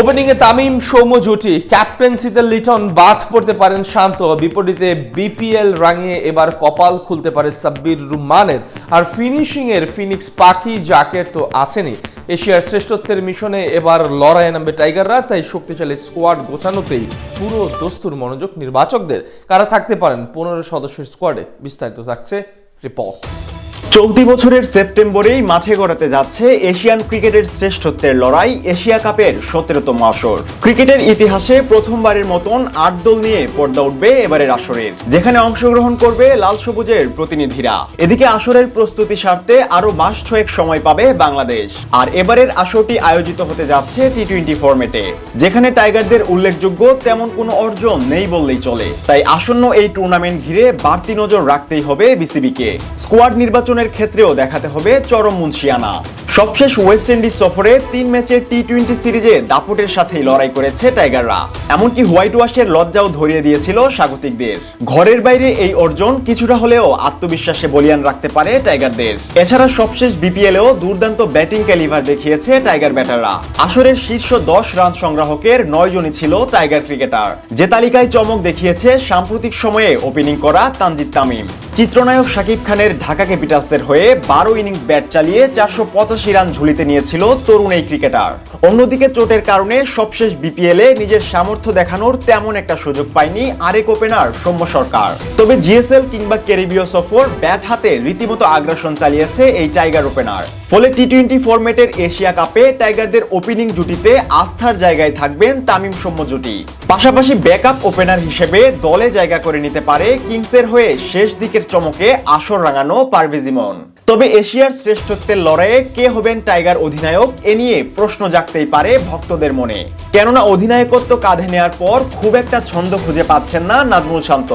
ওপেনিংয়ে তামিম সৌম্য জুটি ক্যাপ্টেন্সিতে লিটন বাদ পড়তে পারেন শান্ত। বিপরীতে বিপিএল রাঙিয়ে এবার কপাল খুলতে পারে সাব্বির রুমানের আর ফিনিশিংয়ের ফিনিক্স পাখি জাকের তো আছেনই। এশিয়ার শ্রেষ্ঠত্বের মিশনে এবার লড়াইয়ে নামবে টাইগাররা, তাই শক্তিশালী স্কোয়াড গোছানোতেই পুরো দস্তুর মনোযোগ নির্বাচকদের। কারা থাকতে পারেন পনেরো সদস্যের স্কোয়াডে বিস্তারিত থাকছে রিপোর্ট চলতি বছরের সেপ্টেম্বরেই মাঠে গড়াতে যাচ্ছে এশিয়ান ক্রিকেটের শ্রেষ্ঠত্বের লড়াই এশিয়া কাপের সতেরোতম আসর। ক্রিকেটের ইতিহাসে প্রথমবারের মতন আট দল নিয়ে পর্দা উঠবে এবারের আসরের, যেখানে অংশগ্রহণ করবে লাল সবুজের প্রতিনিধিরা। এদিকে আসরের প্রস্তুতি সারতে আরও মাস ছয়েক সময় পাবে বাংলাদেশ। আর এবারের আসরটি আয়োজিত হতে যাচ্ছে টি টোয়েন্টি ফর্মেটে যেখানে টাইগারদের উল্লেখযোগ্য তেমন কোনো অর্জন নেই বললেই চলে। তাই আসন্ন এই টুর্নামেন্ট ঘিরে বাড়তি নজর রাখতেই হবে বিসিবিকে। স্কোয়াড ক্ষেত্রেও দেখাতে হবে চরম মুন্সিয়ানা সবশেষ ওয়েস্ট ইন্ডিজ সফরে তিন ম্যাচের টি টোয়েন্টি সিরিজে দাপুটের সাথেই লড়াই করেছে টাইগাররা এমনকি হোয়াইট ওয়াশের লজ্জাও ধরিয়ে দিয়েছিল স্বাগতিকদের। ঘরের বাইরে এই অর্জন কিছুটা হলেও আত্মবিশ্বাসে বলিয়ান রাখতে পারে টাইগারদের এছাড়া সবশেষ বিপিএলেও দুর্দান্ত ব্যাটিং ক্যালিভার দেখিয়েছে টাইগার ব্যাটাররা। আসরের শীর্ষ দশ রান সংগ্রাহকের নয় জনই ছিল টাইগার ক্রিকেটার। যে তালিকায় চমক দেখিয়েছে সাম্প্রতিক সময়ে ওপেনিং করা তানজিদ তামিম। চিত্রনায়ক শাকিব খানের ঢাকা ক্যাপিটালসের হয়ে বারো ইনিংস ব্যাট চালিয়ে চারশো পঁচাশি রান ঝুলিতে নিয়েছিল তরুণ এই ক্রিকেটার। অন্যদিকে চোটের কারণে সবশেষ বিপিএলে নিজের সামর্থ্য দেখানোর তেমন একটা সুযোগ পায়নি আরেক ওপেনার সৌম্য সরকার। তবে জিএসএল কিংবা ক্যারিবীয় সফর ব্যাট হাতে রীতিমতো আগ্রাসন চালিয়েছে এই টাইগার ওপেনার ফলে টি টোয়েন্টি ফরম্যাটের এশিয়া কাপে টাইগারদের ওপেনিং জুটিতে আস্থার জায়গায় থাকবেন তামিম সৌম্য জুটি। পাশাপাশি ব্যাকআপ ওপেনার হিসেবে দলে জায়গা করে নিতে পারে কিংসের হয়ে শেষ দিকের চমকে আসর রাঙানো পারভেজ ইমন। তবে এশিয়ার শ্রেষ্ঠত্বের লড়াইয়ে কে হবেন টাইগার অধিনায়ক, এ নিয়ে প্রশ্ন জাগতেই পারে ভক্তদের মনে। কেননা অধিনায়কত্ব কাঁধে নেওয়ার পর খুব একটা ছন্দ খুঁজে পাচ্ছেন না নাজমুল শান্ত।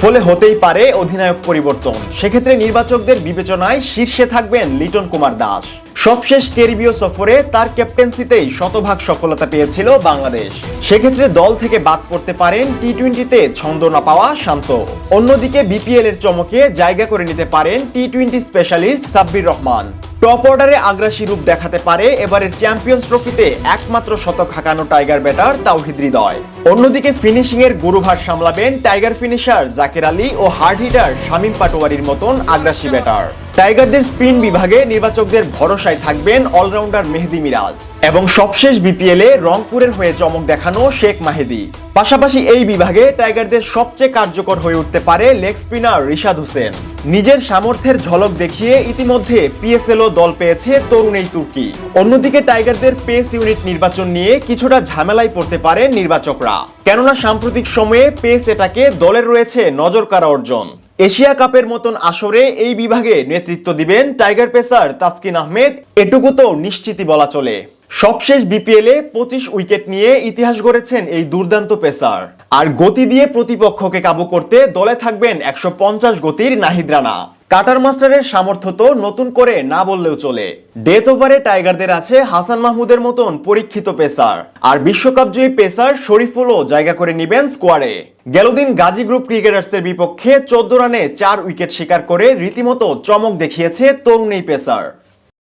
ফলে হতেই পারে অধিনায়ক পরিবর্তন। সেক্ষেত্রে নির্বাচকদের বিবেচনায় শীর্ষে থাকবেন লিটন কুমার দাস। সবশেষ ক্যারিবীয় সফরে তার ক্যাপ্টেন্সিতেই শতভাগ সফলতা পেয়েছিল বাংলাদেশ। সেক্ষেত্রে দল থেকে বাদ পড়তে পারেন টি টোয়েন্টিতে ছন্দ না পাওয়া শান্ত। অন্যদিকে বিপিএল এর চমকে জায়গা করে নিতে পারেন T twenty specialist Sabbir Rahman. Top অর্ডারে আগ্রাসী রূপ দেখাতে পারে এবারের চ্যাম্পিয়ন্স ট্রফিতে একমাত্র শতক হাঁকানো টাইগার ব্যাটার তাওহিদ হৃদয়। অন্যদিকে ফিনিশিং এর গুরুভার সামলাবেন টাইগার ফিনিশার জাকের আলী ও হার্ড হিটার শামীম পাটোয়ারির মতন আগ্রাসী ব্যাটার। টাইগারদের স্পিন বিভাগে নির্বাচকদের ভরসায় থাকবেন অলরাউন্ডার মেহেদি মিরাজ। এবং সবশেষ বিপিএল এ রংপুরের হয়ে চমক দেখানো শেখ মাহেদি। পাশাপাশি এই বিভাগে টাইগারদের সবচেয়ে কার্যকর হয়ে উঠতে পারে লেগ স্পিনার রিশাদ হোসেন। নিজের সামর্থ্যের ঝলক দেখিয়ে ইতিমধ্যে পিএসএল দল পেয়েছে তরুণ এই তুর্কি। অন্যদিকে টাইগারদের পেস ইউনিট নির্বাচন নিয়ে কিছুটা ঝামেলায় পড়তে পারে নির্বাচকরা। কেননা সাম্প্রতিক সময়ে পেস এটাকে দলের রয়েছে নজর কাড়া অর্জন। এশিয়া কাপের মতন আসরে এই বিভাগে নেতৃত্ব দিবেন টাইগার পেসার তাসকিন আহমেদ। এটুকু তো নিশ্চিতই বলা চলে। সবশেষ বিপিএলে পঁচিশ উইকেট নিয়ে ইতিহাস গড়েছেন এই দুর্দান্ত পেসার। আর গতি দিয়ে প্রতিপক্ষকে কাবু করতে দলে থাকবেন একশো পঞ্চাশ গতির নাহিদ রানা। কাটার মাস্টারের সামর্থ্য তো নতুন করে না বললেও চলে। ডেথ ওভারে টাইগারদের আছে হাসান মাহমুদের মতন পরীক্ষিত পেসার। আর বিশ্বকাপ জয়ী পেসার শরীফুলও জায়গা করে নিবেন স্কোয়াডে গেলদিন গাজী গ্রুপ ক্রিকেটার্সের বিপক্ষে চোদ্দ রানে চার উইকেট শিকার করে রীতিমতো চমক দেখিয়েছে তরুণ এই পেসার।